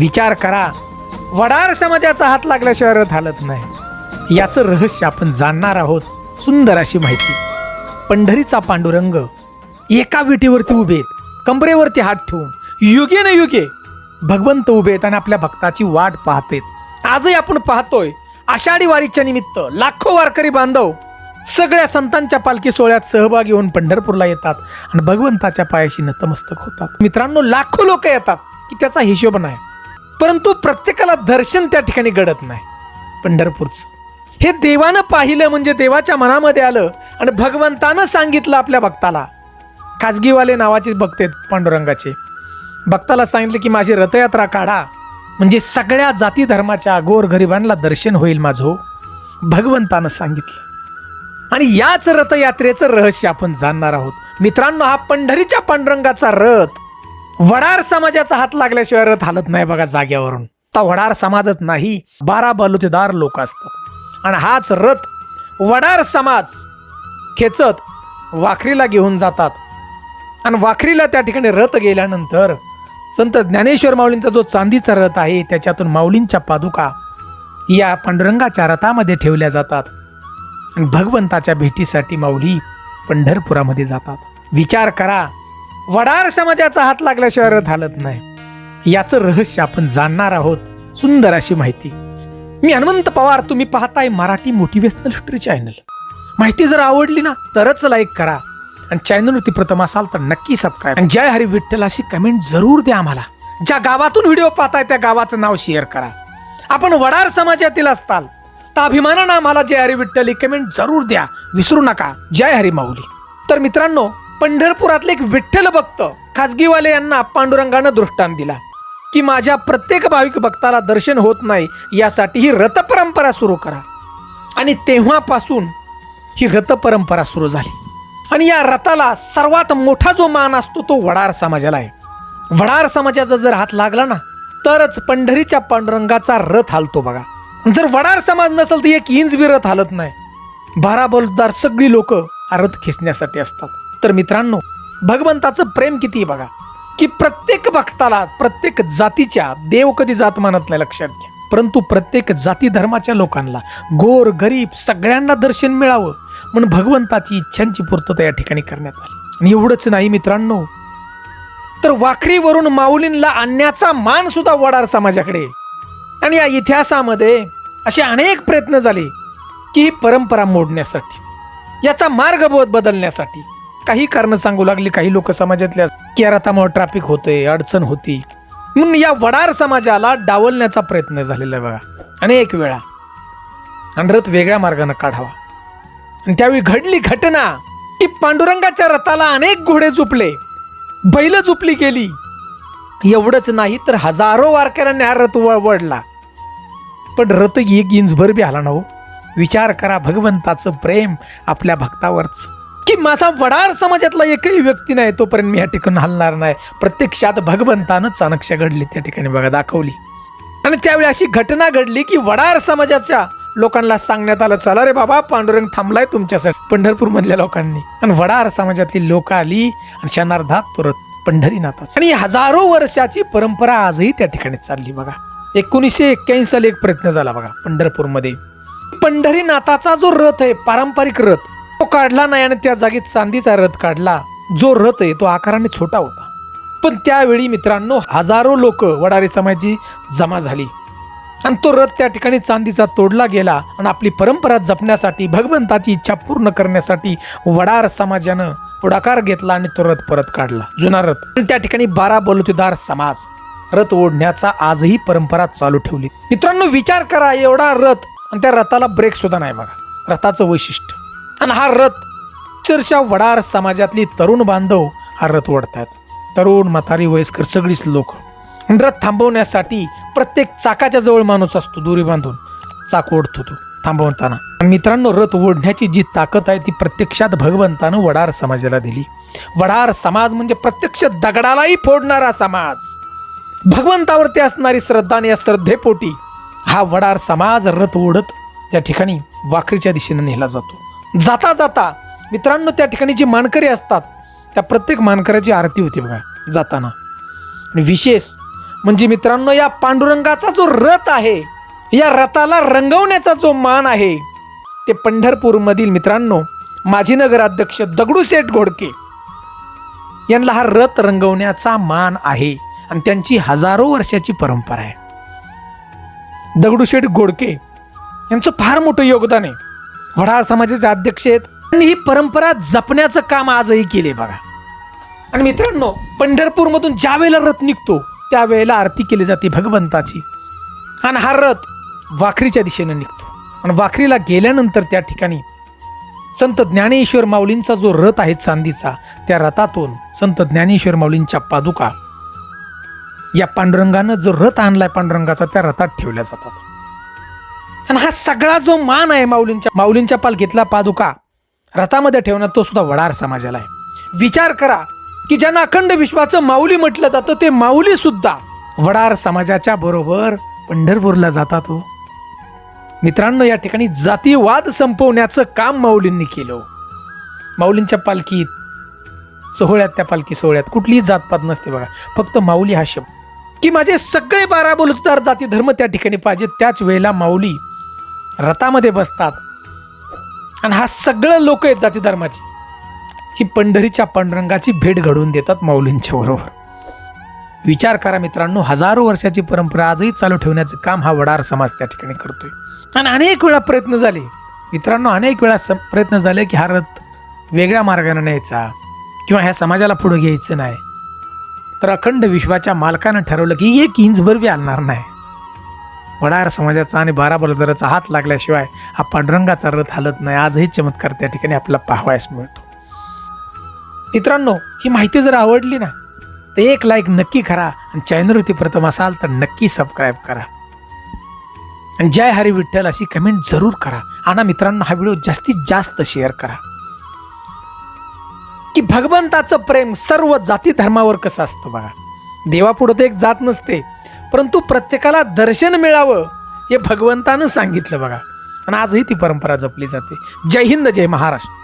विचार करा. वडार समाजाचा हात लागल्याशिवाय रथ हालत नाही. याचं रहस्य आपण जाणणार आहोत सुंदर अशी माहिती. पंढरीचा पांडुरंग एका विटीवरती उभे आहेत. हात ठेवून युगे न युगे भगवंत उभे आणि आपल्या भक्ताची वाट पाहतेत आजही आपण पाहतोय आषाढी वारीच्या निमित्त लाखो वारकरी बांधव सगळ्या संतांच्या पालखी सोहळ्यात सहभागी होऊन पंढरपूरला येतात आणि भगवंताच्या पायाशी नतमस्तक होतात. मित्रांनो लाखो लोक येतात की त्याचा हिशोब नाही. परंतु प्रत्येकाला दर्शन त्या ठिकाणी घडत नाही. पंढरपूरचं. हे देवानं पाहिलं म्हणजे देवाच्या मनामध्ये आलं आणि भगवंतानं सांगितलं आपल्या भक्ताला. खाजगीवाले नावाचे भक्त आहेत पांडुरंगाचे. भक्ताला सांगितलं की माझी रथयात्रा काढा. म्हणजे सगळ्या जाती धर्माच्या गोरगरिबांना दर्शन होईल माझं हो. भगवंतानं सांगितलं. आणि याच रथयात्रेचं रहस्य आपण जाणणार आहोत. मित्रांनो हा पंढरीच्या पांडुरंगाचा रथ वडार समाजाचा हात लागल्याशिवाय रथ हालत नाही बघा जाग्यावरून. तर वडार समाजच नाही बारा बलुतेदार लोक असतात. आणि हाच रथ वडार समाज खेचत वाखरीला घेऊन जातात. आणि वाखरीला त्या ठिकाणी रथ गेल्यानंतर संत ज्ञानेश्वर माऊलींचा जो चांदीचा रथ आहे त्याच्यातून माऊलींच्या पादुका या पांडुरंगाच्या रथामध्ये ठेवल्या जातात. आणि भगवंताच्या भेटीसाठी माऊली पंढरपुरामध्ये जातात. विचार करा वडार समाजाचा हात लागल्याशिवाय रथ हालत नाही. याचं रहस्य आपण जाणणार आहोत सुंदर अशी माहिती. मी हनुमंत पवार तुम्ही पाहताय मराठी मोटिवेशनल हिस्ट्री चॅनल माहिती जर आवडली ना तरच लाईक करा. आणि चॅनलवरती प्रथम असाल तर नक्की सबस्क्राईब आणि जय हरी विठ्ठल अशी कमेंट जरूर द्या आम्हाला. ज्या गावातून व्हिडिओ पाहताय त्या गावाचं नाव शेअर करा. आपण वडार समाजातील असताल तर अभिमानानं आम्हाला जय हरी विठ्ठल ही कमेंट जरूर द्या. विसरू नका. जय हरी माऊली. तर मित्रांनो पंढरपुरातले एक विठ्ठल भक्त खाजगीवाले यांना पांडुरंगानं दृष्टांत दिला. की माझ्या प्रत्येक भाविक भक्ताला दर्शन होत नाही यासाठी ही रथ परंपरा सुरू करा. आणि तेव्हापासून ही रथ परंपरा सुरू झाली. आणि या रथाला सर्वात मोठा जो मान असतो तो वडार समाजाला आहे. वडार समाजाचा जर हात लागला ना तरच पंढरीच्या पांडुरंगाचा रथ हालतो बघा. जर वडार समाज नसेल तर एक इंच बी रथ हालत नाही. बारा बलदार सगळी लोक हा रथ खेचण्यासाठी असतात. तर मित्रांनो भगवंताचं प्रेम किती आहे बघा की प्रत्येक भक्ताला प्रत्येक जातीच्या देव कधी जात मानत नाही लक्षात घ्या. परंतु प्रत्येक जाती धर्माच्या लोकांना गोर गरीब सगळ्यांना दर्शन मिळावं म्हणून भगवंताची इच्छांची पूर्तता या ठिकाणी करण्यात आली. आणि एवढंच नाही मित्रांनो तर वाखरीवरून माऊलींला आणण्याचा मान सुद्धा वडार समाजाकडे आणि या इतिहासामध्ये असे अनेक प्रयत्न झाले की ही परंपरा मोडण्यासाठी याचा मार्गबोध बदलण्यासाठी काही कारण सांगू लागली काही लोक समाजातल्या की या रथामुळे ट्रॅफिक होते अडचण होती. म्हणून या वडार समाजाला डावलण्याचा प्रयत्न झालेला आहे बघा. अनेक वेळा. आणि रथ वेगळ्या मार्गाने काढावा. आणि त्यावेळी घडली घटना की पांडुरंगाच्या रथाला अनेक घोडे झुपले. बैल झुपली गेली. एवढंच नाही तर हजारो वारकऱ्यांनी हा रथ वळवडला वळला पण रथ एक इंचभर बी आला ना हो. विचार करा भगवंताचं प्रेम आपल्या भक्तावरचं. की माझा वडार समाजातला एकही व्यक्ती नाही तोपर्यंत मी या ठिकाणी हलणार नाही. प्रत्यक्षात भगवंतानं चाणक्ष घडली त्या ठिकाणी बघा दाखवली. आणि त्यावेळी अशी घटना घडली की वडार समाजाच्या लोकांना सांगण्यात आलं चला रे बाबा पांडुरंग थांबलाय तुमच्यासाठी पंढरपूर मधल्या लोकांनी. आणि वडार समाजातली लोक आली आणि क्षणार्धात तुरत पंढरीनाथाच. आणि हजारो वर्षाची परंपरा आजही त्या ठिकाणी चालली बघा. एकोणीसशे एक्क्याऐंशी साली एक प्रयत्न झाला बघा पंढरपूरमध्ये. पंढरीनाथाचा जो रथ आहे पारंपरिक रथ काढला नाही आणि त्या जागी चांदीचा रथ काढला. जो रथ आहे तो आकाराने छोटा होता. पण त्यावेळी मित्रांनो हजारो लोक वडारी समाजाची जमा झाली. आणि तो रथ त्या ठिकाणी चांदीचा तोडला गेला आणि आपली परंपरा जपण्यासाठी भगवंताची इच्छा पूर्ण करण्यासाठी वडार समाजानं पुढाकार घेतला आणि तो रथ परत काढला. जुना रथ. आणि त्या ठिकाणी बारा बलुतेदार समाज रथ ओढण्याचा आजही परंपरा चालू ठेवली. मित्रांनो विचार करा एवढा रथ आणि त्या रथाला ब्रेक सुद्धा नाही बघा. रथाचं वैशिष्ट्य. आणि हा रथ अक्षरशः वडार समाजातली तरुण बांधव हा रथ ओढतात. तरुण म्हातारी वयस्कर सगळीच लोक. रथ थांबवण्यासाठी प्रत्येक चाकाच्या जवळ माणूस असतो दोरी बांधून. चाक ओढतो तो थांबवताना. आणि मित्रांनो रथ ओढण्याची जी ताकद आहे ती प्रत्यक्षात भगवंतानं वडार समाजाला दिली. वडार समाज म्हणजे प्रत्यक्ष दगडालाही फोडणारा समाज. भगवंतावरती असणारी श्रद्धा आणि या श्रद्धेपोटी हा वडार समाज रथ ओढत त्या ठिकाणी वाखरीच्या दिशेने नेला जातो. जाता जाता मित्रांनो त्या ठिकाणी जी मानकरी असतात त्या प्रत्येक मानकऱ्याची आरती होती बघा जाताना. आणि विशेष म्हणजे मित्रांनो या पांडुरंगाचा जो रथ आहे या रथाला रंगवण्याचा जो मान आहे ते पंढरपूरमधील मित्रांनो माजी नगराध्यक्ष दगडूशेठ घोडके यांना हा रथ रंगवण्याचा मान आहे आणि त्यांची हजारो वर्षाची परंपरा आहे. दगडूशेठ गोडके यांचं फार मोठं योगदान आहे. वडार समाजाचे अध्यक्ष आहेत. आणि ही परंपरा जपण्याचं काम आजही केले बघा. आणि मित्रांनो पंढरपूरमधून ज्या वेळेला रथ निघतो त्यावेळेला आरती केली जाते भगवंताची. आणि हा रथ वाखरीच्या दिशेनं निघतो. आणि वाखरीला गेल्यानंतर त्या ठिकाणी संत ज्ञानेश्वर माऊलींचा जो रथ आहे चांदीचा त्या रथातून संत ज्ञानेश्वर माऊलींच्या पादुका या पांडुरंगानं जो रथ आणलाय पांडुरंगाचा त्या रथात ठेवल्या जातात. आणि हा सगळा जो मान आहे माऊलींच्या माऊलींच्या पालखीतला पादुका रथामध्ये ठेवणं तो सुद्धा वडार समाजाला आहे. विचार करा की ज्यांना अखंड विश्वाचं माऊली म्हटलं जातं ते माऊली सुद्धा वडार समाजाच्या बरोबर पंढरपूरला जातात हो. मित्रांनो या ठिकाणी जातीवाद संपवण्याचं काम माऊलींनी केलं हो. माऊलींच्या पालखीत सोहळ्यात त्या पालखी सोहळ्यात कुठलीही जातपात नसते बघा. फक्त माऊली हा शब्द. की माझे सगळे बारा बोलतदार जाती धर्म त्या ठिकाणी पाहिजे त्याच वेळेला माऊली रथामध्ये बसतात. आणि हा सगळं लोक आहेत जाती धर्माची. ही पंढरीच्या पांडुरंगाची भेट घडवून देतात माऊलींच्या बरोबर. विचार करा मित्रांनो हजारो वर्षाची परंपरा आजही चालू ठेवण्याचं काम हा वडार समाज त्या ठिकाणी करतोय. आणि अनेक वेळा प्रयत्न झाले. मित्रांनो अनेक वेळा प्रयत्न झाले की हा रथ वेगळ्या मार्गाने न्यायचा किंवा ह्या समाजाला पुढे घ्यायचं नाही. तर अखंड विश्वाच्या मालकानं ठरवलं की एक इंचभर बी आणणार नाही. वडार समाजाचा आणि बारा बलदराचा हात लागल्याशिवाय हा पांडुरंगाचा रथ हलत नाही. आजही चमत्कार त्या ठिकाणी आपल्याला पाहावयास मिळतो. मित्रांनो ही माहिती जर आवडली ना तर एक लाईक नक्की करा आणि चॅनलवरती प्रथम असाल तर नक्की सबस्क्राईब करा. आणि जय हरी विठ्ठल अशी कमेंट जरूर करा. आणि मित्रांनो हा व्हिडिओ जास्तीत जास्त शेअर करा. की भगवंताचं प्रेम सर्व जाती धर्मावर कसं असतं बघा. देवापुढं तर एक जात नसते. परंतु प्रत्येकाला दर्शन मिळावं हे भगवंतानं सांगितलं बघा. आणि आजही ती परंपरा जपली जाते. जय हिंद जय महाराष्ट्र.